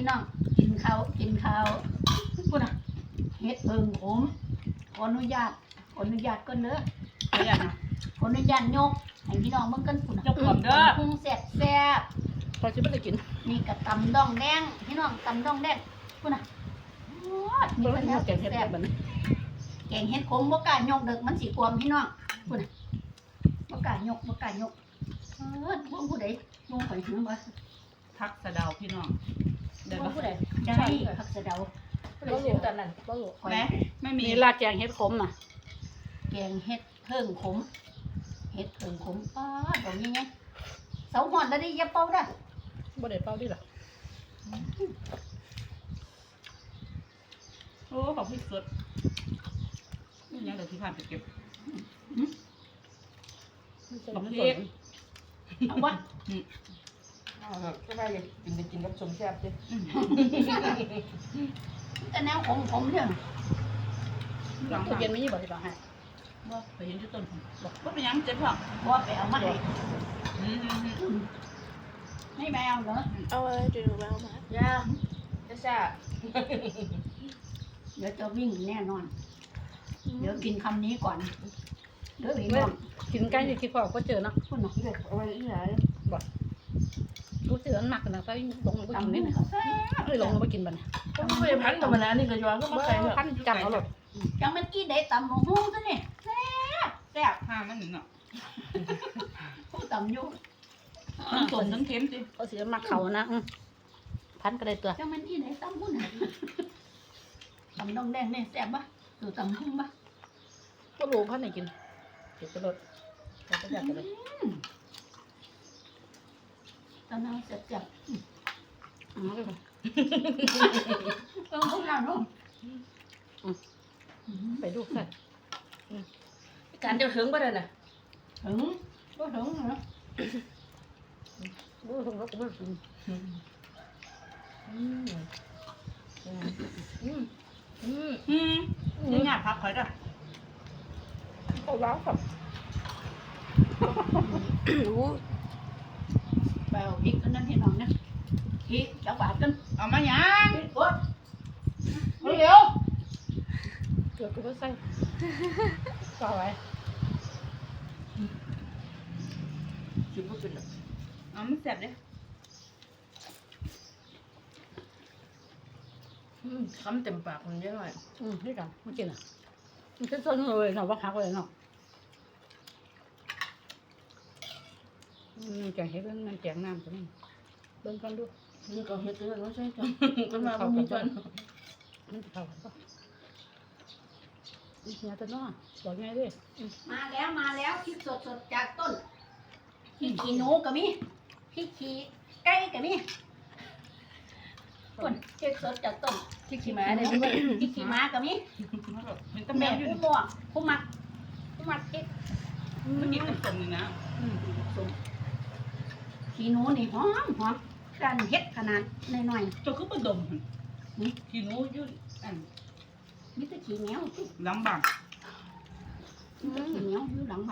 พี่น้องกินข้าวกินข้าวพูดนะเฮ็ดเพิ่งผมขออนุญาตขออนุญาตก่อนเด้อไปยังนะขออนุญาตยกให้พี่น้องเบิ่งกันพุ่นน่ะยกก่อนเด้อพุงแซ่บแซ่บพอจะไม่ได้กินๆนี่ก็ตำดองแดงพี่น้องตำดองแดงพุ่นน่ะโอ้ยเมื่นี่อก็กี้แซ่แกงเห็ดบแบบนี้แกงเฮ็ดขมบ่กล้ายกเด็กมันสิกวมพี่น้องพุ่นน่ะบ่กล้ายกบ่กล้ายกเออพวกผู้ใดลงไปถึงบ่พักสะเดาพี่น้อง เดี๋ยวบ่ผู้ใดได้ผักสะเดาบ่รู้ตอนนั้นบ่รู้ข่อยแม่ไม่มีมีลาดแกงเห็ดขมน่ะแกงเฮ็ดเพิ่งขมเฮ็ดเพิ่งขมป้าดดอกนี้ไงเสาหอนแล้วดิอย่าเป่าเด้อบ่ได้เป้าดิล่ะโอ้ขอบพี่สดนี่ยังเดี๋ยวที่ผ่านไปเก็บบอกพริเล็กกเอาวะ เอาเถอะก็ได้เลยกินไปกินกับสมแซ่บสิแต่แนวขมขมเนี่ยหลังตู้เย็นไม่มีบ่ที่บอกให้ว่าไปเห็นที่ต้นบอกว่าเป็นยังเจ็บหรอกบ่ไปเอามาให้อืมอืมอืมไม่แมวเหรอเอาอะไรจะดูแววมาย่าจะซ่าเดี๋ยวจะวิ่งแน่นอน เดี๋ยวกินคำนี้ก่อนเดี๋ยวพี่น้องกินใกล้จะคิดพอก็เจอเนาะคุณน่ะเด็กเอาไว้ที่ไหนรู้เจอ อันหนักนะใส่ลงไปกินตำนี่นี่นะเขาแซ่เอ้ยลงไปกินบัดนี้ก็ไม่ได้พันธรรมดานี่ก็ย้อนก็มาใส่เถอะพันจังเอาหลดจังมันกี้ได้ตำหมูฮู้ซะนี่แซ่บแซ่บห้ามันหนึ่งเนาะผู้ตำอยู่ทั้งสมทั้งเค็มสิเขาสิมักเขานะอื้อพันก็ได้ตัวจังมันกี้ได้ตำผู้น่ะตำดองแดงนี่แซ่บปะสูตำหุ่งปะก็รู้พันให้กินเก็บไปรถเราก็อยากจะเลย ตำน้ำแซ่บอ๋อเลยค่ะๆเออพวกเราลูกไปดูใส่การเดียวถึงก็ได้น่ะถึงก็ถึงเหรอดูทงรถก็ไม่กินอืมอืมอืมอืมอืมนี่หยาบพักคอยจ้ะเขาล้างครับรู้ไปเอาพริกอันนั้นให้น้องนะพริกจักบาทกันเอามาหยังพริกกดเร็วเกือบก็ไม่ใส่ก็ไว้กินบ่เป็นหรอกเอามันแซ่บเด้อืมคำเต็มปากมันเยอะหน่อยอืมนี่กันไม่กินอะมันเป็นส้นเลยเนาะว่าพักเลยเนาะ อืมแกงเห็ดมันแกงน้ำตัวนี้เบิ่งกันดูนี่ก็เฮ็ดด้วยไม่ใช่จ้ะก็มาบ่มีจนมันจะเข้ากันปะอีกเนี่ยตัวเน้อบอกไงดิมาแล้วมาแล้วพริกสดสดๆจากต้นพริกขี้หนูก็มีพริกขี้ไก่ก็มีคนพริกสดจากต้นที่ขี่ม้าเนี่ยพริกขี้ม้าก็มีมันก็แมแม่วอยู่ผู้นี่ม่วงผู้มักผู้มักพริกเมื่อกี้กับสมนี่นะอืมสม ขี้หนูนี่หอมหอมการเฮ็ดขนาดน้อยเจ้าคือประดมหั่นนี่ขี้หนูอยู่อันๆมีแต่ขี้เหนียวหลังบ้านมีแต่ขี้เหนียวอยู่หลังบ้าน